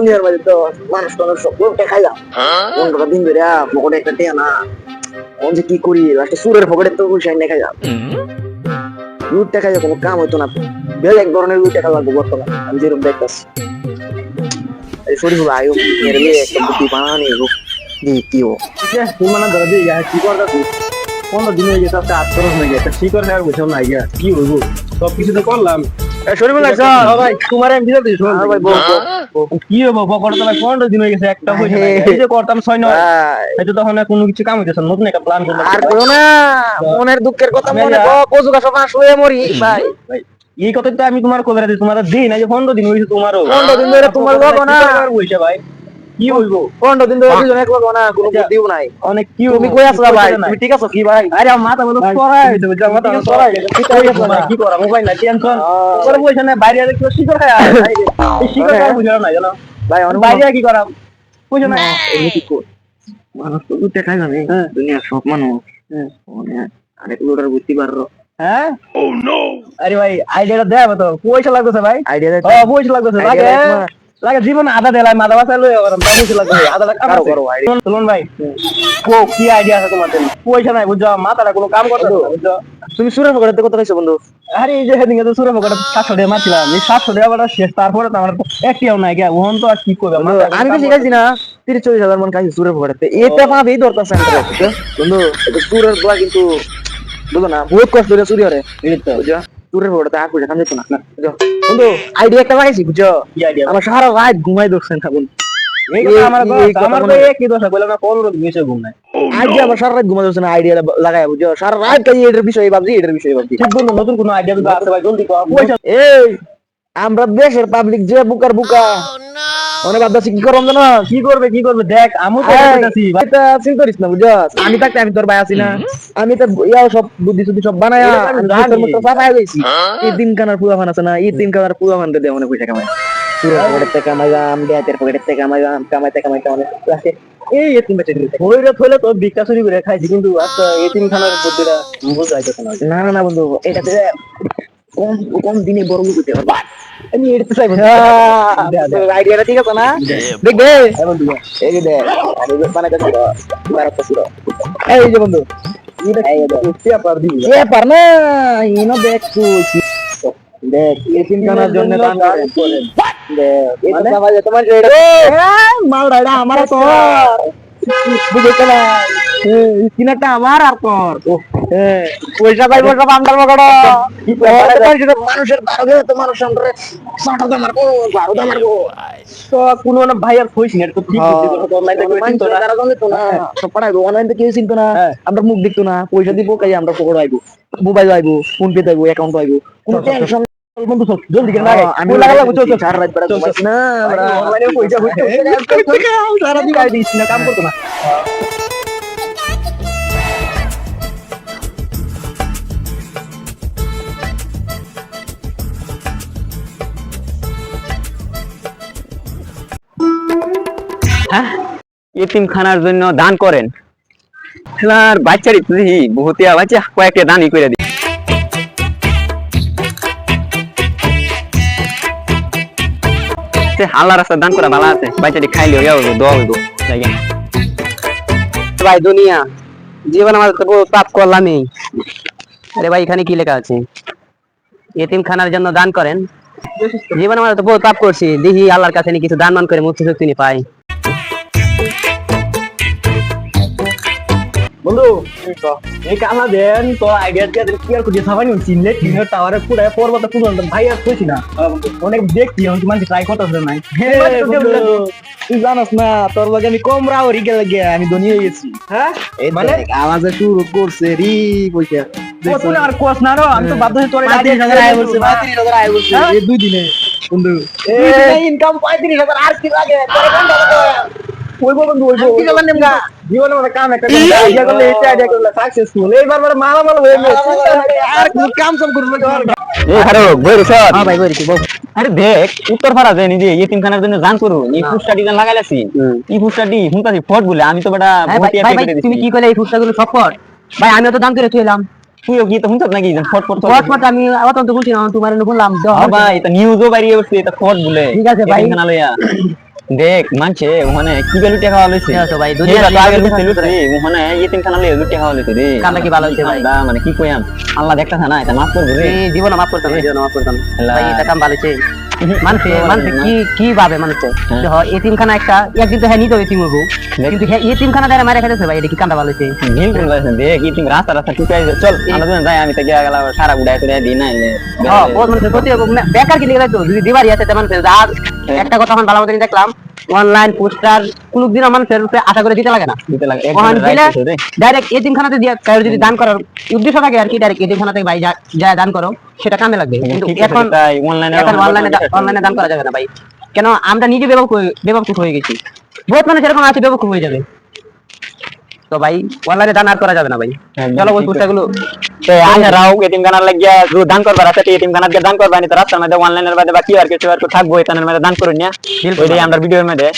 দুনিয়ার মাঝে তো মানুষ টানুষ সব লোকটা খাইলাম। পনেরোটা দিন ধরে পকেটে একটা টেয়া না। কোন যে কি করি একটা সুরের পকেটে তো পয়সা এনে খাইলাম। লুট টাকা কোনো কাম হইতো না। বেল এক ধরনের লুট টাকা লাগবে বর্তমান আমি যেরকম দেখতেছি। শরীর আয়ো মেরে একটা বুদ্ধি বানানি গো দি কি ও? তুই মানে ধরে দিয়ে কি করতা তুই পনেরো দিন হয়ে গেছে আজকে আট খরচ হয়ে গেছে। কি করে আর বুঝলাম না গিয়া কি হইব? সব কিছু তো করলাম। কি হব পনেরো দিন হয়ে গেছে একটা পয়সা এই যে করতাম ছয় নয় এটা তখন কোনো কিছু কাম হইতেছে নতুন একটা প্ল্যান করলাম। আর না মনের দুঃখের কথা মনে গাছ হয়ে মরি ভাই। এই কথা তো আমি তোমার কবে তোমার দিই না যে পনেরো দিন হয়েছে তোমারও। পনেরো দিন ধরে তোমার না। ভাই। কি হইব? পনেরো দিন ধরে দুজন এক লোক না কোনো বুদ্ধিও নাই। অনেক কি তুমি কই আছো ভাই? তুমি ঠিক আছো কি ভাই? আরে মাথা বলো সরাই হইতে বুঝছ মাথা বলো সরাই গেছে ঠিক হয়ে গেছে কি করা মোবাইল না টেনশন। করে বলছে না বাইরে দেখো শিকর খায় আর এই শিকর খায় বুঝো না জানো? ভাই অনেক বাইরে কি করা বুঝো না? এমনি কই মানুষ তো দুধ খাই জানে। দুনিয়ার সব মানুষ। মানে আরেক লোটার বুদ্ধি পারো হ্যাঁ? আরে ভাই আইডিয়াটা দেব তো। পয়সা লাগতেছে ভাই? আইডিয়া দেয় ও পয়সা লাগতেছে। লাগে। না। লাগে জীবন আধা দেলাই মাথা বাসা লই গরম তাই পয়সা লাগবে আধা লাখ কারও কারও idea। চলুন ভাই। ও কি আইডিয়া আছে তোমার জন্য? পয়সা নাই বুঝছ? মাথাটা কোনো কাম করতে বুঝছ? তুমি সুরের পকেটে কত খাইছো বন্ধু। আরে এই যে সেদিনকে তো সুরে পকেটে সাতশো টাকা মারছিলাম। এই সাতশো টাকা বাটা শেষ তারপরে তো আমার একটিও নাই গে ওহন তো আর কি এখন আমি কাম বেশি খাইছি না তিরিশ চল্লিশ হাজার মন খাইছি সুরের পকেটে এটা পাবেই দরকার সেন্টার বন্ধু এটা সুরের দোয়া কিন্তু বুঝো না বহুত কষ্ট করে চুরি হরে বুঝছ সুরের পকেটে আর পয়সা কাম যেত না বুঝছ বন্ধু আইডিয়া একটা পাইছি বুঝছ? আমার সারা রাত ঘুমাই দোষেন থাকুন আইডিয়া আমার দেশের পাবলিক যে বুকার বুকা। অনেক ভাবতেছি কি করলাম জানো? কি করবে কি করবে? দেখ আমি চিন্তা করিস না আমি থাকতে আমি তোর ভাই আছি না। আমি তো ইয়াও সব বুদ্ধি সুদ্ধি সব বানায়া চাপায় গেছি এই দিন কানার পুয়া ফান আছে না এই দিন কানার পুয়া ফান দিয়ে অনেক পয়সা কামাই। সুরের পকেটের থেকে কামাইলাম বেহাতের পকেটের থেকে কামাইলাম কামাইতে কামাইতে অনেক এই এতিম বেঁচে থইলে তো ভিক্ষা চুরি করে খাইছি কিন্তু আচ্ছা এতিম খানার বুদ্ধিটা বুঝাইতেছে না। না না না বন্ধু এটাতে কম কম দিনে বড় হতে পারবা আমি এটা চাইব আইডিয়াটা ঠিক আছে না দেখবে এই যে দেখ আমি যে বানাইতে ছিল এই যে বন্ধু মানে? আমার তো বুঝতে আমার আর তোর পয়সা মানুষের তো মানুষ সামনে সাঁটা তো মারবো বারো তো মারবো তো কোনো না ভাই আর কইছি না এটা তো ঠিক বুদ্ধি কথা তো অনলাইন থেকে চিন্তা না হ্যাঁ। আমরা মুখ দেখতো না পয়সা দিব কাজে আমরা পকড় আইবো মোবাইল আইবো ফোন পে আইবো অ্যাকাউন্ট আইবো কোনো টেনশন বন্ধু চল জলদি করে আমি আমি লাগা লাগা চল চল সারা রাত বেড়া। না আমরা অনলাইনে পয়সা হইছে সারা দিন আই দিছি না কাম করতো না এতিম খানার জন্য দান করেন। খেলার বাচ্চারই তো দেখি বহুতিয়া বাচ্চা কয়েকটা দানই করে দিই আল্লাহ রাস্তা দান করা ভালো আছে হইব দোয়া হইব ভাই, দুনিয়া, জীবন আমার তো বহু পাপ করলামই আরে ভাই, এখানে কি লেখা আছে? এতিম খানার জন্য দান করেন। জীবন আমার তো বহুত পাপ করছি, দেখি আল্লাহর কাছে কিছু দান মান করে মুক্তি শক্তি পাই। বন্ধু এই কামা দেন তো দিয়ে কি আর কুটি সাবানি চিনলে টিনের টাওয়ারে পুরো পর্বত পুরো ভাই আর কইছি না। অনেক দেখছি আমি মানে ট্রাই করতেছ না। তুই জানাস না তোর লগে আমি কম রাওরি গেলে গিয়ে আমি ধনী হয়ে গেছি। হ্যাঁ? মানে? আওয়াজে শুরু করছে রি পয়সা তুই আর কোস না রো আমি তো বাধ্য হয়ে তোর পঁয়ত্রিশ হাজার আয় বলছে পঁয়ত্রিশ হাজার আয় বলছে। হ্যাঁ? এই দুই দিনে বন্ধু। ইনকাম পঁয়ত্রিশ হাজার আর কি লাগে তোর কোন ওই বন্ধু ওই কি নেমগা জীবনে মানে কাম একটা আইডিয়া করলে এটা আইডিয়া করলে সাকসেসফুল এইবার মানে মালা মালা হয়ে গেছে। আর কোন কাম সব করবে এই হারো বইরে সর হ্যাঁ ভাই বলি কি আরে দেখ উত্তর পাড়া যায় নিজে এতিম জন্য দান করু এই ফুসটা ডিজাইন লাগাইলাছি। এই ফুসটা ডি হুনতাছি ফট বলে আমি তো করে দিছি। তুমি কি করলে এই ফুটটাগুলো সব কর ভাই আমিও তো দাম করে থইলাম তুইও কি তো হুনতাস নাকি? ফট ফট ফট। ফট আমি আবার তো বলছি না তোমার বললাম হ্যাঁ ভাই এটা নিউজও বাইরে এটা ফট বলে। ঠিক আছে ভাই। খানা লইয়া। দেখ মানছে ওখানে কি বেলু টাকা খাওয়া লইছে তো ভাই দুনিয়া আগে লুটে লুটে ওখানে খানা লইছে লুটে খাওয়া লইছে রে। কি ভালো হইছে ভাই? কামটা মানে কি কইয়াম? আল্লাহ দেখতাছ না এটা মাফ করবে রে। জীবনে মাফ করতাম জীবনে মাফ করতাম। ভাই এটা কাম ভালো হইছে মানুষে মানুষে কি কি ভাবে মানুষে হ্যাঁ। হয় এতিমখানা একটা একদিন তো হ্যাঁ নিতে এতিম হব কিন্তু হ্যাঁ এতিমখানা দ্বারা মারা খাইতেছে ভাই এটা কি কামটা ভালো হইছে দেখ ইতিম রাস্তা রাস্তা টুকাই চল আমরা দুজন যাই আমি তো গিয়া গেলাম সারা গুড়াই তোরে দিই না হ্যাঁ বহুত মানুষের ক্ষতি হবে বেকার কি লিখে তো যদি দিবারই আছে তেমন আর একটা কথা এখন ভালো মতো দেখলাম অনলাইন পোস্টার কুলুক দিন আমার উপরে আশা করে দিতে লাগে না। দিতে লাগে ওখান দিলে ডাইরেক্ট এতিমখানাতে দিয়ে কারও যদি দান করার উদ্দেশ্য থাকে আর কি ডাইরেক্ট এতিমখানা খানাতে ভাই যা দান করো সেটা কামে লাগবে। কিন্তু এখন অনলাইনে অনলাইনে অনলাইনে দান করা যাবে না ভাই। কেন আমরা নিজে বেবক বেবকুফ হয়ে গেছি। বহুত মানুষ এরকম আছে বেবকুফ হয়ে যাবে। তো ভাই অনলাইনে দান আর করা যাবে না ভাই। চলো ওই ঠিক পুস্তাগুলো তো আজ রাও এতিম খানার লাগিয়া যে দান করবার আছে এতিম খানার দান করবা নি তো রাস্তার মধ্যে অনলাইনের মধ্যে বা কি আর কিছু আর থাকব এখানের মধ্যে দান করুন না ওইটাই আমরা ভিডিওর মধ্যে।